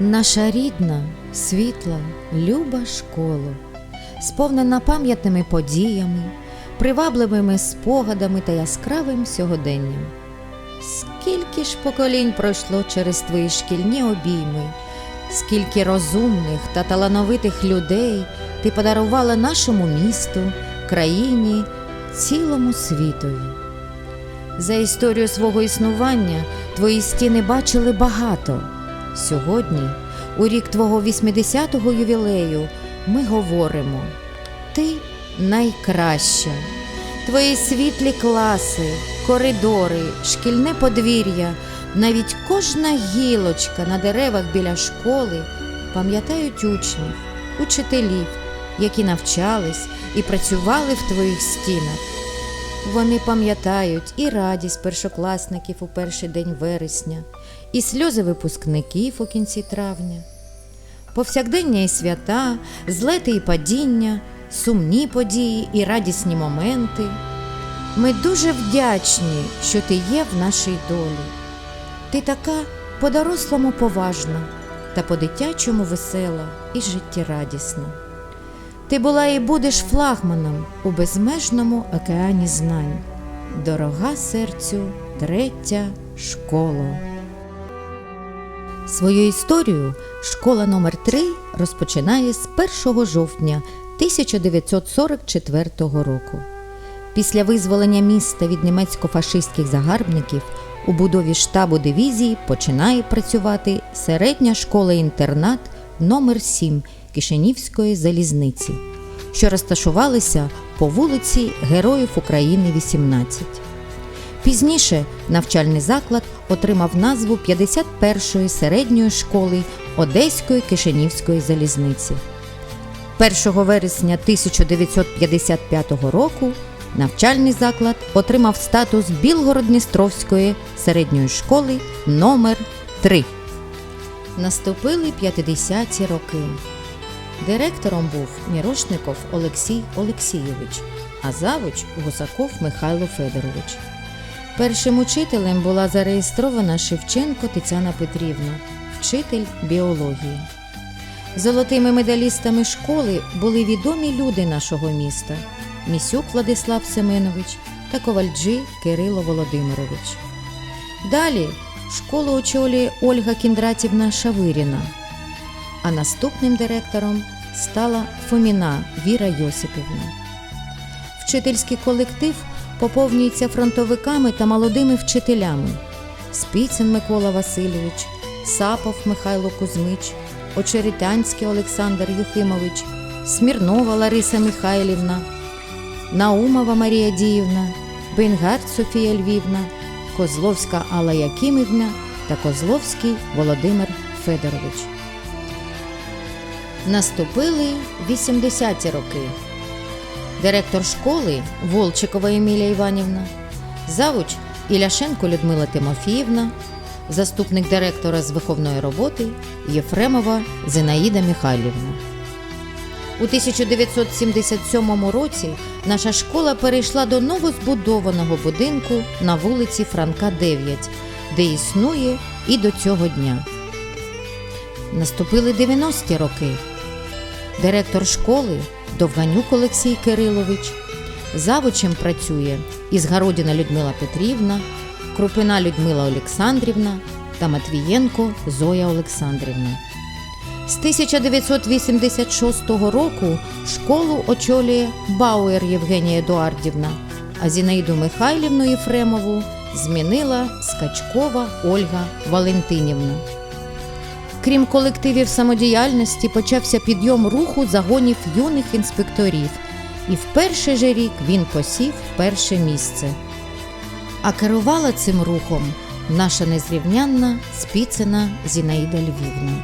Наша рідна, світла, люба школа, сповнена пам'ятними подіями, привабливими спогадами та яскравим сьогоденням. Скільки ж поколінь пройшло через твої шкільні обійми, скільки розумних та талановитих людей ти подарувала нашому місту, країні, цілому світові. За історію свого існування твої стіни бачили багато. Сьогодні, у рік твого 80-го ювілею, ми говоримо: ти найкраща. Твої світлі класи, коридори, шкільне подвір'я, навіть кожна гілочка на деревах біля школи пам'ятають учнів, учителів, які навчались і працювали в твоїх стінах. Вони пам'ятають і радість першокласників у перший день вересня, і сльози випускників у кінці травня, повсякдення і свята, злети і падіння, сумні події і радісні моменти. Ми дуже вдячні, що ти є в нашій долі. Ти така по-дорослому поважна та по-дитячому весела і життєрадісна. Ти була і будеш флагманом у безмежному океані знань. Дорога серцю третя школа. Свою історію школа номер 3 розпочинає з 1 жовтня 1944 року. Після визволення міста від німецько-фашистських загарбників у будові штабу дивізії починає працювати середня школа-інтернат номер 7 Кишинівської залізниці, що розташувалися по вулиці Героїв України 18. Пізніше навчальний заклад отримав назву 51-ї середньої школи Одеської Кишинівської залізниці. 1 вересня 1955 року навчальний заклад отримав статус Білгород-Дністровської середньої школи номер 3 Наступили 50-ті роки. Директором був Мірошников Олексій Олексійович, а завуч Гусаков Михайло Федорович. Першим учителем була зареєстрована Шевченко Тетяна Петрівна, вчитель біології. Золотими медалістами школи були відомі люди нашого міста Місюк Владислав Семенович та Ковальджі Кирило Володимирович. Далі школу очолює Ольга Кіндратівна Шавиріна, а наступним директором стала Фоміна Віра Йосипівна. Вчительський колектив поповнюється фронтовиками та молодими вчителями Спіцин Микола Васильович, Сапов Михайло Кузьмич, Очеретянський Олександр Юхимович, Смірнова Лариса Михайлівна, Наумова Марія Діївна, Бенгард Софія Львівна, Козловська Алла Якимівна та Козловський Володимир Федорович. Наступили 80-ті роки. Директор школи Волчикова Емілія Іванівна, завуч Іляшенко Людмила Тимофіївна, заступник директора з виховної роботи Єфремова Зинаїда Михайлівна. У 1977 році наша школа перейшла до новозбудованого будинку на вулиці Франка 9, де існує і до цього дня. Наступили 90-ті роки. Директор школи Довганюк Олексій Кирилович, завучем працює Ізгородіна Людмила Петрівна, Крупина Людмила Олександрівна та Матвієнко Зоя Олександрівна. З 1986 року школу очолює Бауер Євгенія Едуардівна, а Зінаїду Михайлівну Єфремову змінила Скачкова Ольга Валентинівна. Крім колективів самодіяльності, почався підйом руху загонів юних інспекторів, і в перший же рік він посів перше місце. А керувала цим рухом наша незрівнянна спіцина Зінаїда Львівна.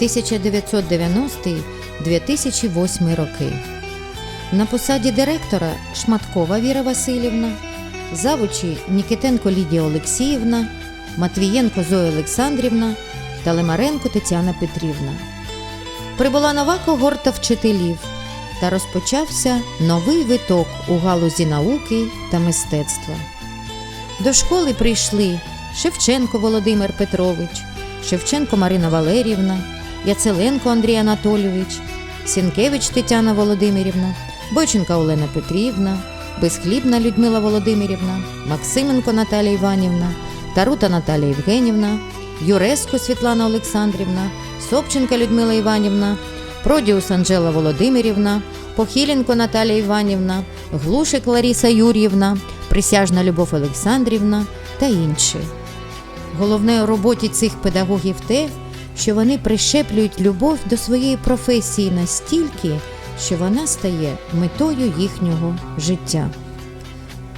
1990-2008 роки. На посаді директора Шматкова Віра Васильівна, завучі Нікітенко Лідія Олексіївна, Матвієнко Зоя Олександрівна та Лемаренко Тетяна Петрівна. Прибула нова когорта вчителів та розпочався новий виток у галузі науки та мистецтва. До школи прийшли Шевченко Володимир Петрович, Шевченко Марина Валерівна, Яцеленко Андрій Анатолійович, Сінкевич Тетяна Володимирівна, Бойченка Олена Петрівна, Безхлібна Людмила Володимирівна, Максименко Наталія Іванівна, Тарута Наталія Євгенівна, Юреско Світлана Олександрівна, Собченка Людмила Іванівна, Продіус Анжела Володимирівна, Похіленко Наталія Іванівна, Глушик Лариса Юр'ївна, Присяжна Любов Олександрівна та інші. Головне у роботі цих педагогів те, що вони прищеплюють любов до своєї професії настільки, що вона стає метою їхнього життя.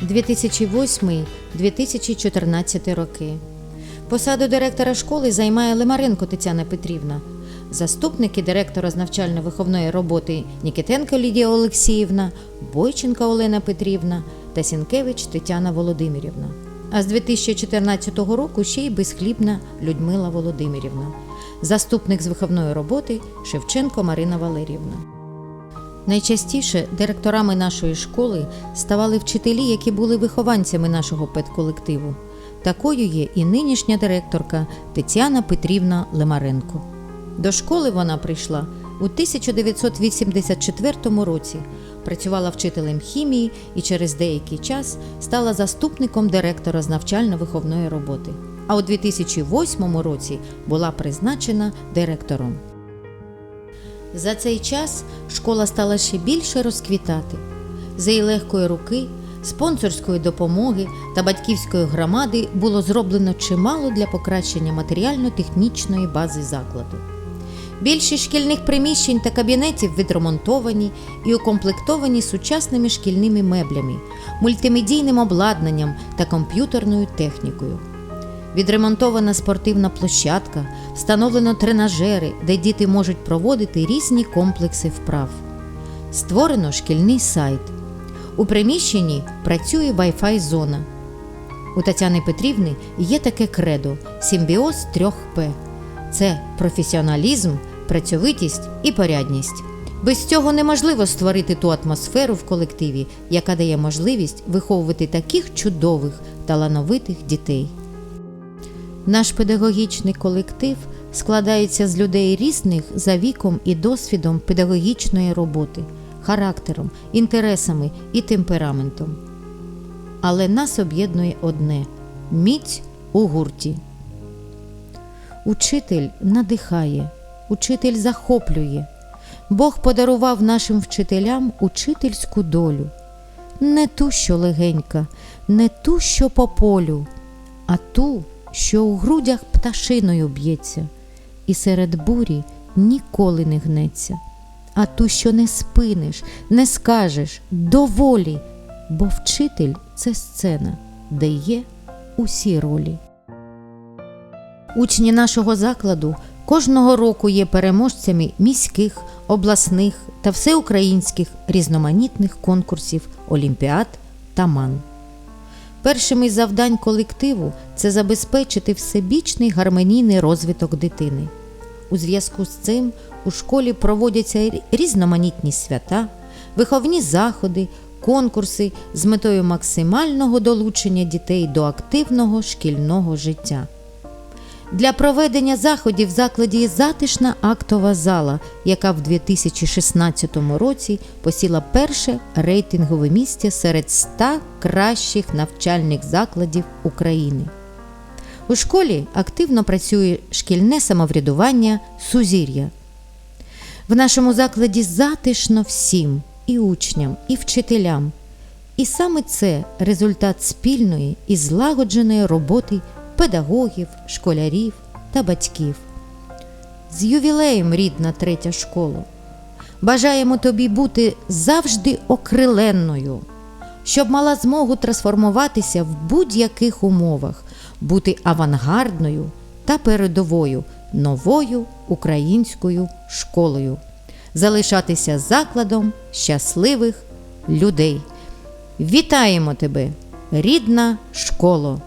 2008-2014 роки. Посаду директора школи займає Лимаренко Тетяна Петрівна, заступники директора з навчально-виховної роботи Нікітенко Лідія Олексіївна, Бойченка Олена Петрівна та Сінкевич Тетяна Володимирівна. А з 2014 року ще й безхлібна Людмила Володимирівна, заступник з виховної роботи Шевченко Марина Валерівна. Найчастіше директорами нашої школи ставали вчителі, які були вихованцями нашого педколективу. Такою є і нинішня директорка Тетяна Петрівна Лемаренко. До школи вона прийшла у 1984 році, працювала вчителем хімії і через деякий час стала заступником директора з навчально-виховної роботи. А у 2008 році була призначена директором. За цей час школа стала ще більше розквітати. За її легкої руки, спонсорської допомоги та батьківської громади було зроблено чимало для покращення матеріально-технічної бази закладу. Більшість шкільних приміщень та кабінетів відремонтовані і укомплектовані сучасними шкільними меблями, мультимедійним обладнанням та комп'ютерною технікою. Відремонтована спортивна площадка, встановлено тренажери, де діти можуть проводити різні комплекси вправ. Створено шкільний сайт. У приміщенні працює Wi-Fi зона. У Тетяни Петрівни є таке кредо симбіоз трьох П. Це професіоналізм, працьовитість і порядність. Без цього неможливо створити ту атмосферу в колективі, яка дає можливість виховувати таких чудових, талановитих дітей. Наш педагогічний колектив складається з людей різних за віком і досвідом педагогічної роботи, характером, інтересами і темпераментом. Але нас об'єднує одне міць у гурті. Учитель надихає, учитель захоплює. Бог подарував нашим вчителям учительську долю, не ту, що легенька, не ту, що по полю, а ту, що у грудях пташиною б'ється, і серед бурі ніколи не гнеться, а ту, що не спиниш, не скажеш доволі, бо вчитель це сцена, де є усі ролі. Учні нашого закладу кожного року є переможцями міських, обласних та всеукраїнських різноманітних конкурсів, олімпіад та ман. Першим із завдань колективу це забезпечити всебічний гармонійний розвиток дитини. У зв'язку з цим у школі проводяться різноманітні свята, виховні заходи, конкурси з метою максимального долучення дітей до активного шкільного життя. Для проведення заходів в закладі є затишна актова зала, яка в 2016 році посіла перше рейтингове місце серед 100 кращих навчальних закладів України. У школі активно працює шкільне самоврядування Сузір'я. В нашому закладі затишно всім і учням, і вчителям. І саме це результат спільної і злагодженої роботи педагогів, школярів та батьків. З ювілеєм, рідна третя школа. Бажаємо тобі бути завжди окриленною, щоб мала змогу трансформуватися в будь-яких умовах, бути авангардною та передовою новою українською школою, залишатися закладом щасливих людей. Вітаємо тебе, рідна школо!